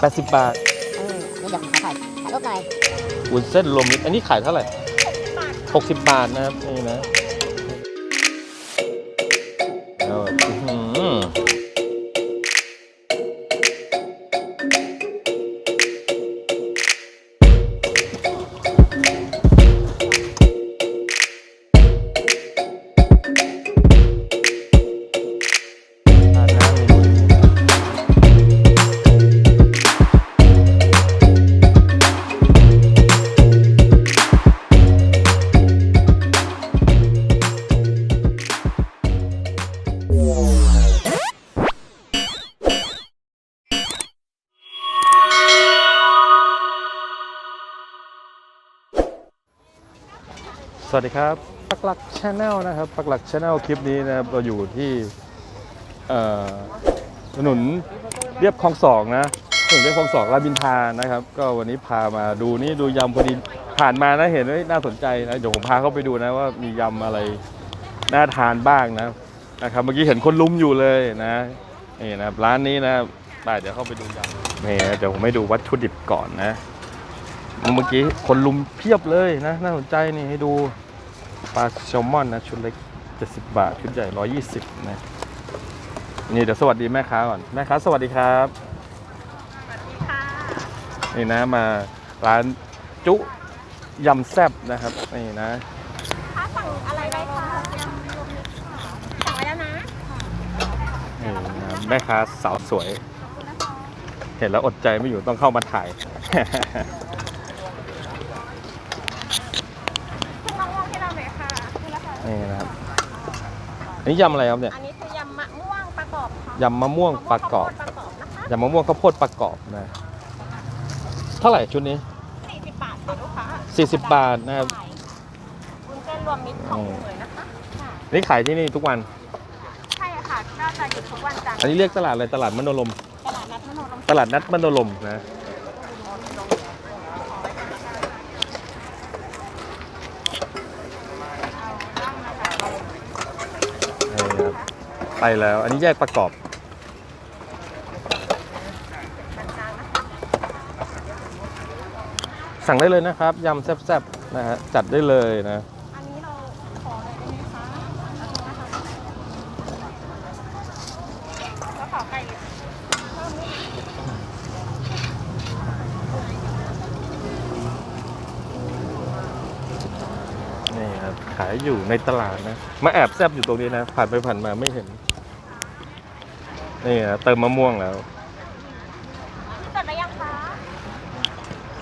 80 บาทเออนี่เดี๋ยวผมขอถ่ายถ่ายรูปหน่อย วุ้นเส้นรวมมิตรอันนี้ขายเท่าไหร่ 60 บาทนะครับนี่นะ วัสดีครับปักหลักชาแนลนะครับปักหลักชาแนลคลิปนี้นะครับเราอยู่ที่ถนนเรียบคลองสองนะถนนเรียบคลองสองรามินทานะครับ ก็วันนี้พามาดูนี่ดูยำพอดีผ่านมานะเห็นว่าน่าสนใจนะเดี๋ยวผมพาเข้าไปดูนะว่ามียำอะไรน่าทานบ้างนะนะครับเมื่อกี้เห็นคนลุมอยู่เลยนะนี่นะร้านนี้นะไปเดี๋ยวเข้าไปดูยำนี่เดี๋ยวผมให้ดูวัตถุดิบก่อนนะเมื่อกี้คนลุมเพียบเลยนะ น่าสนใจนี่ให้ดู ปลาแซลมอนนะชุดเล็ก 70 บาท ชุดใหญ่ 120 นะ นี่เดี๋ยวสวัสดีแม่ค้าก่อน แม่ค้าสวัสดีครับ สวัสดีค่ะ นี่นะมาร้านจุยำแซบนะครับ นี่นะค้าสั่งอะไรไว้คะสั่งไว้แล้วนะนี่นะแม่ค้าสาวสวย เห็นแล้วอดใจไม่อยู่ต้องเข้ามาถ่าย คุณมะม่วงให้เราหน่อยค่ะนี่ละค่ะ นี่นะครับ อันนี้ยำอะไรครับเนี่ย อันนี้คือยำมะม่วงประกอบค่ะยำมะม่วงปลากรอบมะม่วงข้าวโพดประกอบนะคะยำมะม่วงข้าวโพดประกอบนะ เท่าไหร่ชุดนี้40บาทค่ะลูกค้า40บาทนะครับ ใช่วุ้นเส้นรวมมิตรของอืมเลยนะคะค่ะนี่ขายที่นี่ทุกวัน ใช่ค่ะก็จะหยุดทุกวันจันทร์อันนี้เรียกตลาดอะไรตลาดมโนลม ตลาดนัดมโนรมตลาดนัดมโนลมนะนี่ครับ ไปแล้ว อันนี้แยกประกอบ สั่งได้เลยนะครับ ยำแซ่บๆนะฮะ จัดได้เลยนะ อันนี้เราขอเลยได้ไหมคะแล้วขอไก่นี่ครับ ขายอยู่ในตลาดนะ มาแอบแซบอยู่ตรงนี้นะ ผ่านไปผ่านมาไม่เห็น นี่นะเติมมะม่วงแล้วจดได้ยังคะ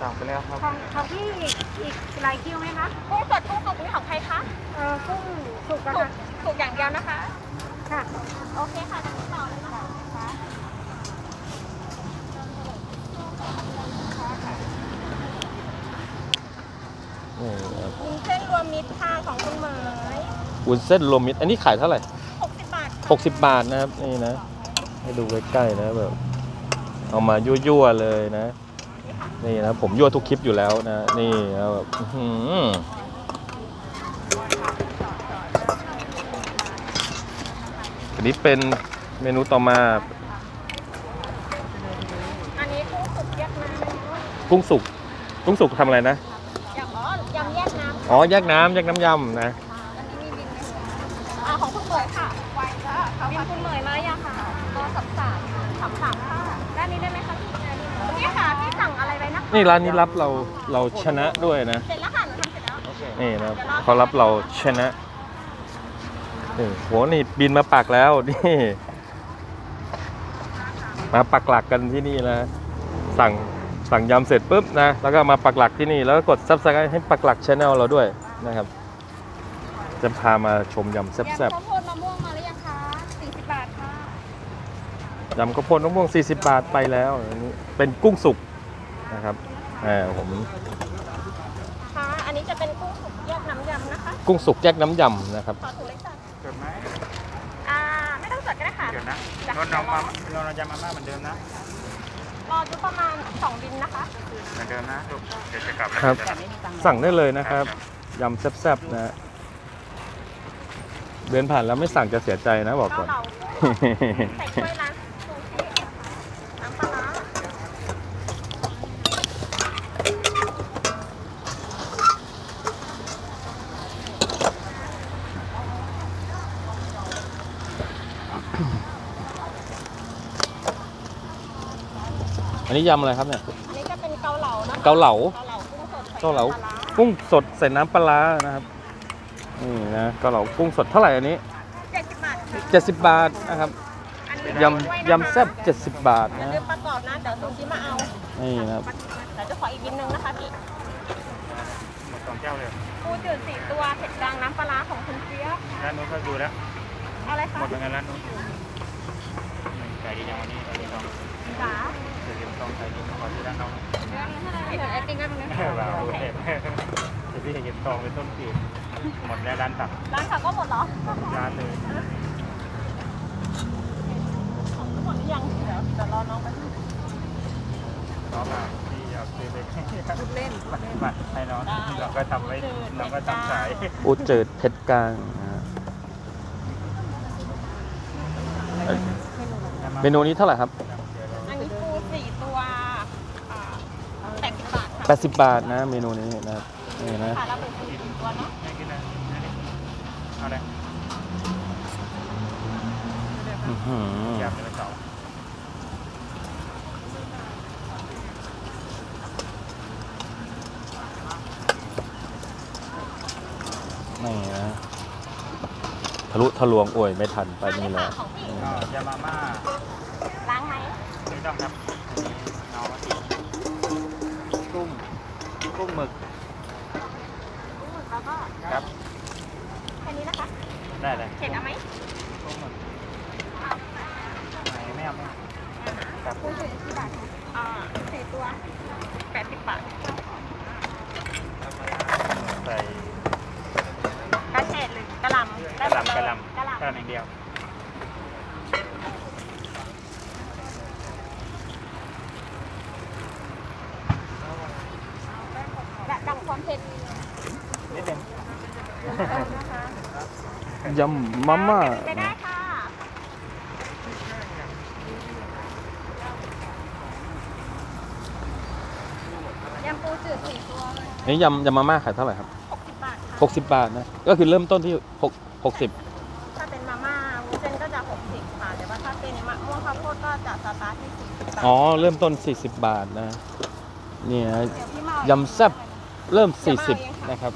สั่งไปแล้วครับของของพี่อีกอีกหลายคิวไหมคะกุ้งสดกุ้งสุกนี่ของใครคะเออกุ้งสุกอะสุค่ะกสุกอย่างเดียวนะคะ ค่ะโอเคค่ะจะติดต่อเลยนะคะนี่ครับวุ้นเส้นรวมมิตรค่ะของคุณเหมยวุ้นเส้นรวมมิตรอันนี้ขายเท่าไหร่ 60 บาทค่ะ 60 บาทนะครับนี่นะ ให้ดูใกล้ๆนะแบบ เอามายั่วๆเลยนะ นี่นะผมยั่วทุกคลิปอยู่แล้วนะ นี่นะแบบอื้อหืออันนี้เป็นเมนูต่อมา อันนี้กุ้งสุกแยกน้กุ้งสุกกุ้งสุกทำอะไรนะำยำอ๋อยำแยกน้ำอ๋อ แยกน้ำแยกน้ำยำนะ อันนี้มีบินไหมคะอ่า ของคุณเหมยค่ะไวจ้าบินคุณเหมยมายังค่ะรอสับสามสามสามค่ะด้านนี้ได้ไหมคะพี่นี่ค่ะพี่สั่งอะไรไว้นะคะนี่ร้านนี้รับเราเราชนะด้วยนะเสร็จแล้วค่ะหนูทำเสร็จแล้วนี่นะเขารับเราชนะนี่โหนี่บินมาปักแล้วนี่มาปักหลักกันที่นี่นะสั่งสั่งยำเสร็จปุ๊บนะแล้วก็มาปักหลักที่นี่แล้วก็กดซับสไครต์ให้ปักหลักช anel เราด้วยนะครับ จะพามาชมยำแซ่บยำข้าวโพดมะม่วงมาหรือยังคะ40 บาทค่ะๆยำข้าวโพดมะม่วง 40 บาทไปแล้วอันนี้เป็นกุ้งสุกนะครับอ่าผมค่ะ อันนี้จะเป็นกุ้งสุกแยกน้ำยำนะคะ กุ้งสุกแยกน้ำยำนะครับ ขอถุงเล็กจ้ะจดไหมอ่า ไม่ต้องจดก็ได้ค่ะ เดี๋ยวนะจ้ะรถน้องมาเราจะมาม่าเหมือนเดิมนะรอจุประมาณ 2 บินนะคะ เหมือนเดิมนะลูกเดี๋ยวจะกลับแล้วครับ เดี๋ยวจะสั่งได้เลยนะครับยำแซ่บๆนะฮะ เดินผ่านแล้วไม่สั่งจะเสียใจนะบอกก่อนอันนี้ยำอะไรครับเนี่ย อันนี้จะเป็นเกาเหลานะเกาเหลา เกาเหลากุ้งสดใส่น้ำปลาากุ้งสดใส่น้ำปลาร้านะครับ นี่นะเกาเหลากุ้งสดเท่าไหร่อันนี้ เจ็ดสิบบาทค่ะ70 บาทนะครับอันนี้ยด้วยำนะคะยำแซ่บ70 บาทอย่านะลืมประกอบนะ เดี๋ยวซูชิมาเอานี่นะครับเดี๋ยวจะขออีกบินนึงนะคะพี่หมดสองเจ้าเลยปูจืดสี่ตัวเผ็ดกลางน้ำปลาร้าของคุณเฟียสร้านนู้นเขาดูแล้วเอาอะไรคะหมดเหมือนกันร้านนู้นขายดีจังวันนี้ขายดีต้องจ๋าเดี๋ยวเดี๋ยวต้องขายดีขอที่ร้านน้องเผ็ดไอติมกันมั้ยว้าวเด็ดเดี๋ยวพี่เก็บทองเป็นต้นปี หมดแล้วร้านตักร้านเขาก็หมดเหรอร้านเลยหมดหรือยังเดี๋ยวเดี๋ยวรอน้องไปน้องมาที่เอาซื้อไปเล่นมาให้น้องน้องก็ทำไว้น้องก็ทำขายปูเจิดเผ็ดกลางนะฮะเอ้ยเมนูนี้เท่าไหร่ครับอันนี้ปูสี่ตัวอ่าแปดสิบบาทค่ะ80บาทนะเมนูนี้นะครับนี่นะค่ะแล้วเป็นปูสี่ตัวเนาะไม่กิน เลยเอาเลยอื้อหือยำเป็นเสานี่นะทะลุทะลวงโอ้ยไม่ทันไปนี่แล้วของพี่ก็ยามาม่าล้างไหมไม่ต้องครับอันนี้น้องมาติกุ้งกุ้งหมึก แล้วก็ ครับ แค่นี้นะคะ ได้เลยเผ็ดเอาไหมกุ้งหมึกไหนไม่เอาไม่เอาครับปูสี่กี่บาทคะอ่าสี่ตัวแปดสิบบาทใส่กระเฉดหรือกระหลำกระหลำกระหลกระหำกระหลำลำอย่างเดียว และดังความเผ็ด นิดนึง นะคะ ยำมาม่าไปได้ค่ะยำปูจืดสี่ตัวนี่ยำยำมาม่าขายเท่าไหร่ครับหกสิบบาทค่ะ60บาทนะ ก็คือเริ่มต้นที่6 60ถ้าเป็นมาม่าวุ้นเส้นก็จะหกสิบค่ะแต่ว่าถ้าเป็นมะม่วงข้าวโพดก็จะสตาร์ทที่สี่สิบบาทอ๋อ เริ่มต้น40บาทนะนี่นะเดี๋ยวพี่เมายำแซ่บเริ่ม40นะครับ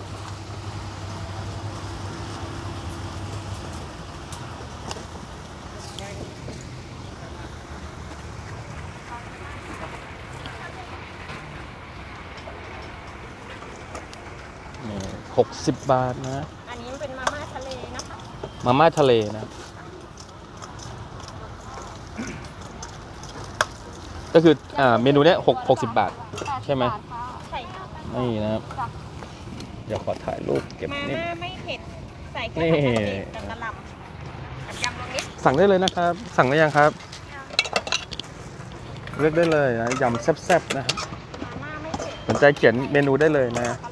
นี่ 60 บาทนะ อันนี้เป็นมาม่าทะเลนะคะมาม่าทะเลนะ ก็คืออ่าเมนูเนี้ย6 60บาท ใช่ไหมใช่ค่ะนี่นะครับเดี๋ยวขอถ่ายรูปเก็บมานี่ ม่าไม่เผ็ด ใส่แค่นี่ปกติกับกระหล่ำกับยำรวมมิตรสั่งได้เลยนะครับ สั่งได้ยังครับ เลือกได้เลยนะยำแซ่บๆนะครับมาม่าไม่เผ็ดสนใจเขียนเมนูได้เลยนะก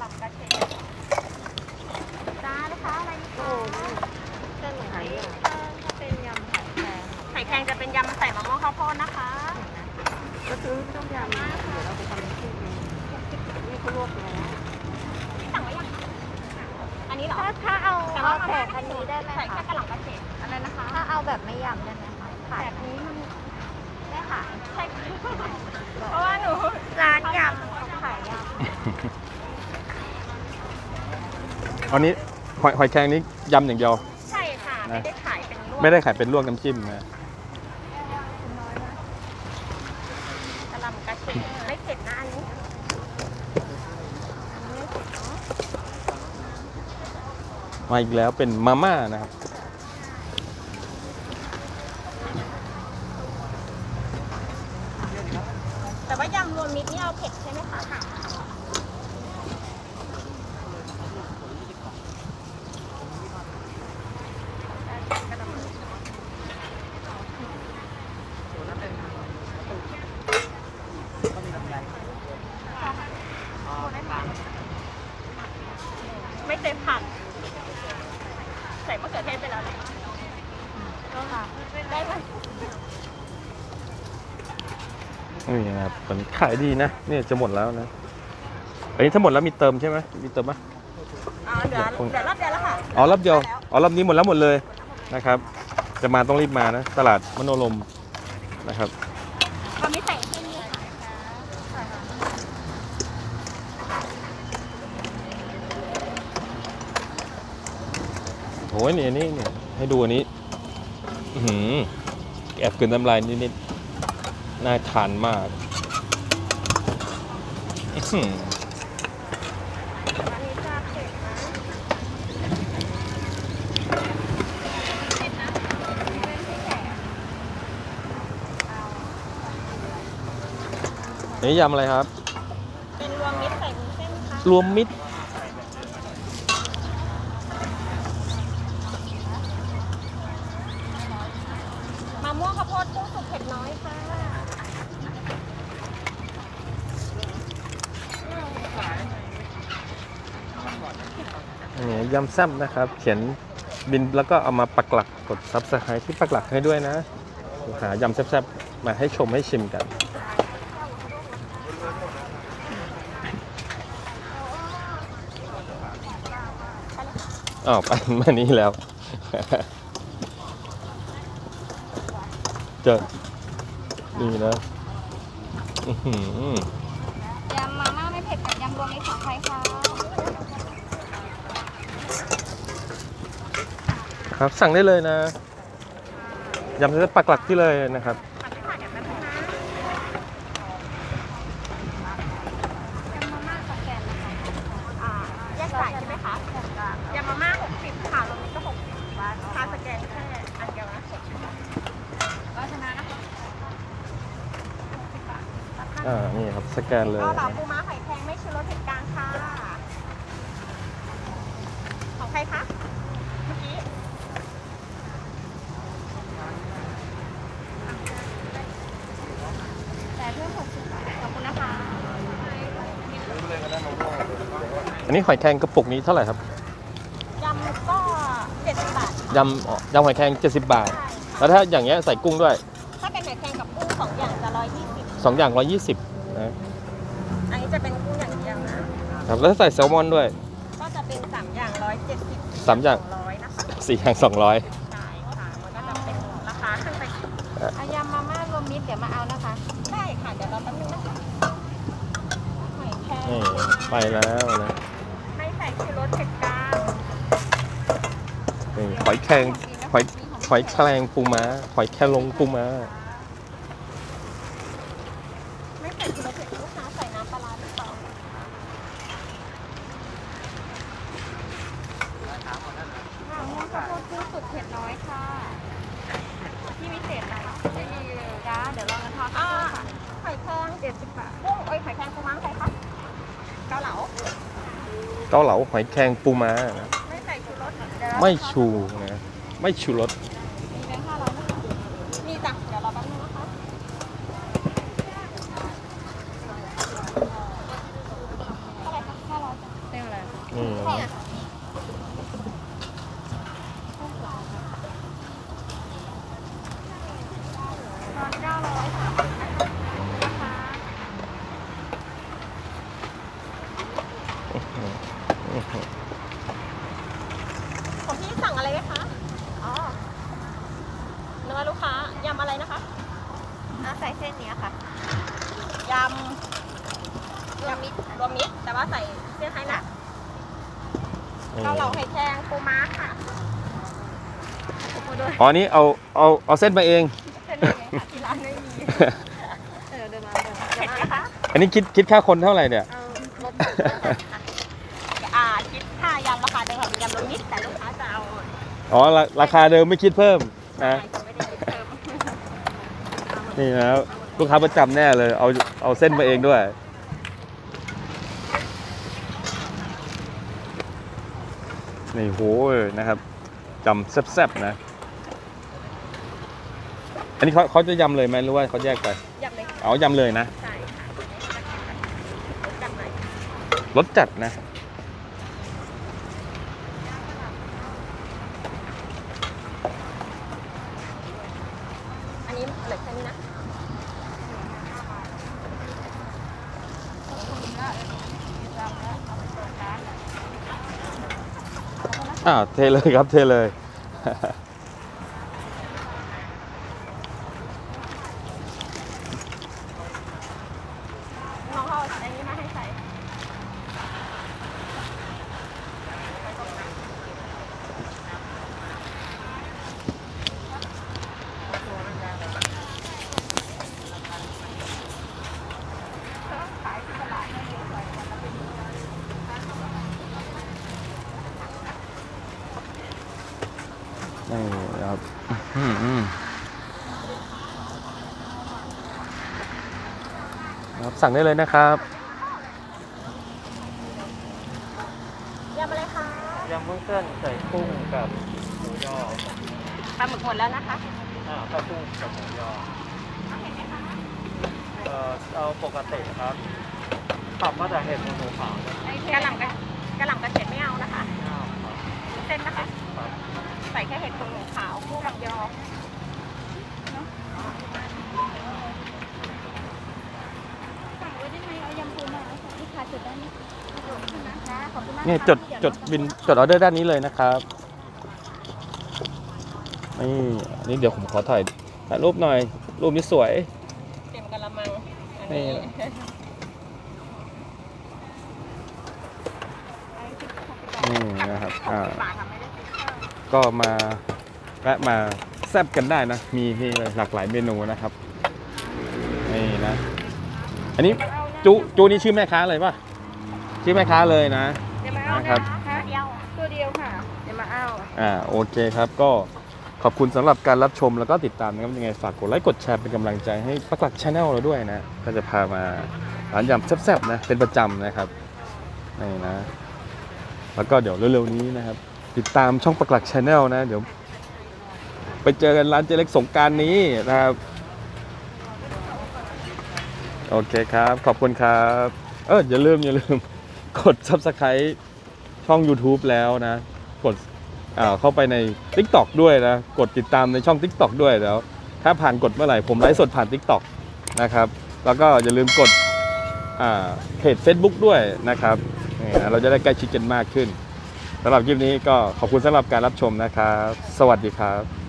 ระ ขายบนี้มันได้ค่ะใช่ค่ะเพราะว่าหนูร้านยำเขาขายยอันนี้หอยหอยแครงนี้ยำอย่างเดียวใช่ค่ะ ไม่ได้ขายเป็นลวกไม่ได้ขายเป็นลวกน้ำจิ้มนะกระหล่ำกระเฉดไม่เผ็ดนะอันนี้อันนี้ไม่เผ็ดเนาะมาอีกแล้วเป็นมาม่านะครับ แต่ว่ายำรวมมิตรนี่เอาเผ็ดใช่ไหมคะายดีนะเนี่ยจะหมดแล้วนะ อันนี้ถ้าหมดแล้วมีเติมใช่ไหมมีเติมปะอ๋อเดี๋ยวเดี๋ยวรับเดียวแล้วค่ะอ๋อรับเดียวอ๋อรอบนี้หมดแล้วหมดเลยนะครับ จะมาต้องรีบมานะ ตลาดมโนลมนะครับความไม่ใส่ที่นี่ะโอ้ยนี่นี่เนี่ยให้ดูอันนี้หืมแอบกินน้ำลายนิดๆน่าทานมาก นนี้จะเผ็ดนะอันนี้ยำอะไรครับ เป็นรวมมิตรใส่วุ้นเส้นค่ะรวมมิตร มะม่วงข้าวโพดกุ้งสุกเผ็ดน้อยค่ะ นี่ ยำแซ่บนะครับ เขียนบินแล้วก็เอามาปักหลักกดซับสไครต์ที่ปักหลักให้ด้วยนะ หายำแซ่บๆ มาให้ชมให้ชิมกัน อ้าวไปมานี้แล้ว เจอนี่นะ อือหือยำมาม่าไม่เผ็ดกับยำรวมมิตรของใครคะ ครับ สั่งได้เลยนะยำจะปักหลักที่เลยนะครับผัดไปค่ะเดี๋ยวแป๊บนึงนะยำมาม่าสแกนนะคะอ่าแยกจ่ายใช่ไหมคะยำมาม่า60ค่ะรวมมิตรก็60บาทค่าสแกนแค่อันเดียวนะ ก็ชนะนะคะ อ่า นี่ครับ สแกนเลย ก็เหลาปูม้าไข่แพงไม่ชูรสเผ็ดกลางค่ะ ของใครคะ เมื่อกี้ แต่เพื่อน60บาทขอบคุณนะคะ อันนี้หอยแครงกระปุกนี้เท่าไหร่ครับยำก็70บาทยำอ๋อยำหอยแครง70 บาทใช่ค่ะแล้วถ้าอย่างเงี้ยใส่กุ้งด้วย ถ้าเป็นไข่แพงกับกุ้งสองอย่างจะ120 2อย่าง 120นะอันนี้จะเป็นกุ้งอย่างเดียวนะครับแล้วถ้าใส่แซลมอนด้วย ก็จะเป็นสามอย่าง170สามอย่าง ร้อยนะคะ4อย่าง 200 ใช่ค่ะมันก็จะเป็นราคาขึ้นไปอีกเอายำมาม่ารวมมิตรเดี๋ยวมาเอานะคะ ได้ค่ะ เดี๋ยวเราแป๊บนึงนะคะหอยแครง นี่ไปแล้วนะ ไม่ใส่ชูรสเผ็ดกลางนี่หอยแครงหอยหอยแครงปูม้าหอยแครงปูม้า ไม่ใส่ชูรสเผ็ดลูกค้าใส่น้ำปลาร้าหรือเปล่า มะม่วงข้าวโพดกุ้งสุกเผ็ดน้อยค่ะ ที่พิเศษอะไร ไม่มีเลยจ้าเดี๋ยวรอกันทอด อ่า ค่ะ ไข่แครงเจ็ดสิบบาทกุ้งเอ้ยไข่แครงปูม้าใครคะเกาเหลา เกาเหลาหอยแครงปูม้านะไม่ใส่ชูรสเดี๋ยวเราไม่ชูนะไม่ชูรส มีแบงค์ห้าร้อยนะคะ มีจ้ะเดี๋ยวเราแป๊บนึงนะคะ เท่าไหร่คะห้าร้อยจ้ะเต็มเลย นี่ เนี่ย นะ ตอนเก้าร้อยค่ะนะคะ ของพี่สั่งอะไรไหมคะ อ๋อ เนื้อลูกค้ายำอะไรนะคะ อะใส่เส้นเนี้ยค่ะ ยำ รวมมิตร รวมมิตร แต่ว่าใส่เส้นไทยหนัก นี่ เกาเหลาไข่แครงปูม้าค่ะขอบคุณด้วยอ๋อนี่เอาเอาเอาเส้นมาเองเส้นนี้ค่ะที่ร้านไม่มีเออเดินมาเดินมาเผ็ดไหมคะอันนี้คิดคิดค่าคนเท่าไหร่เนี่ยเอาลดอ่าคิดค่ายำราคาเดิมค่ะเป็นยำรวมมิตรแต่ลูกค้าจะเอาอ๋อราราคาเดิมไม่คิดเพิ่มนะใช่จะไม่ได้คิดเพิ่มนี่นะลูกค้าประจำแน่เลย เอาเอาเส้นมาเองด้วย นี่โหนะครับจำแซ่บๆนะ อันนี้เขาเขาจะยำเลยไหมหรือว่าเขาแยกไปยำเลยค่ะเอายำเลยนะใช่ค่ะจัดหน่อยรสจัดนะ อันนี้เหลือแค่นี้นะ อ่าวเทเลยครับเทเลย ครับสั่งได้เลยนะครับยำอะไรคะยำวุ้นเส้นใส่กุ้งกับหมูยอปลาหมึกหมดแล้วนะคะอ่าปลากุ้งกับหมูยอเอาปกติครับปรับมาจากเห็ดหมูขาวไหมกระหล่ำกระกระหล่ำกระเฉดไม่เอานะคะ เส้นนะคะ ใส่แค่เห็ดหมูขาวกุ้งกับยอ ขอบคุณมากนี่จดจดบินจดออเดอร์ด้านนี้เลยนะครับนี่อันนี้เดี๋ยวผมขอถ่ายถ่ายรูปหน่อย รูปนี้สวย เต็มกะละมังอันนี่ นี้นี่นะครับอ่า บาทค่ะไม่ได้ติดเครื่องก็มาแวะมาแซบกันได้นะ มีนี่เลยหลากหลายเมนูนะครับนี่นะ อันนี้จูจูนี่ชื่อแม่ค้าเลยป่ะ ชื่อแม่ค้าเลยนะ เดี๋ยวมาเอานะครันะบคะเดียวตัวเดียวค่ะ เดี๋ยวมาเอา อ่าโอเคครับก็ขอบคุณสำหรับการรับชมแล้วก็ติดตามนะครับยังไงฝากกดไลค์กดแชร์เป็นกำลังใจให้ปักหลักชาแนลเราด้วยนะ ก็จะพามาร้านยำแซ่บๆนะเป็นประจำนะครับนี่นะ แล้วก็เดี๋ยวเร็วๆนี้นะครับ ติดตามช่องปักหลักชาแนลนะ เดี๋ยว ไปเจอกันร้านเจเล็กสงกรารนี้นะครับโอเคครับ ขอบคุณครับ เอออย่าลืมอย่าลืม กด subscribe ช่อง YouTube แล้วนะ กดเข้าไปใน TikTok ด้วยนะ กดติดตามในช่อง TikTok ด้วยแล้ว ถ้าผ่านกดเมื่อไหร่ ผมไลฟ์สดผ่าน TikTok นะครับ แล้วก็อย่าลืมกดเพจ Facebook ด้วยนะครับ เราจะได้ใกล้ชิดกันมากขึ้นสำหรับคลิปนี้ก็ขอบคุณสำหรับการรับชมนะครับ สวัสดีครับ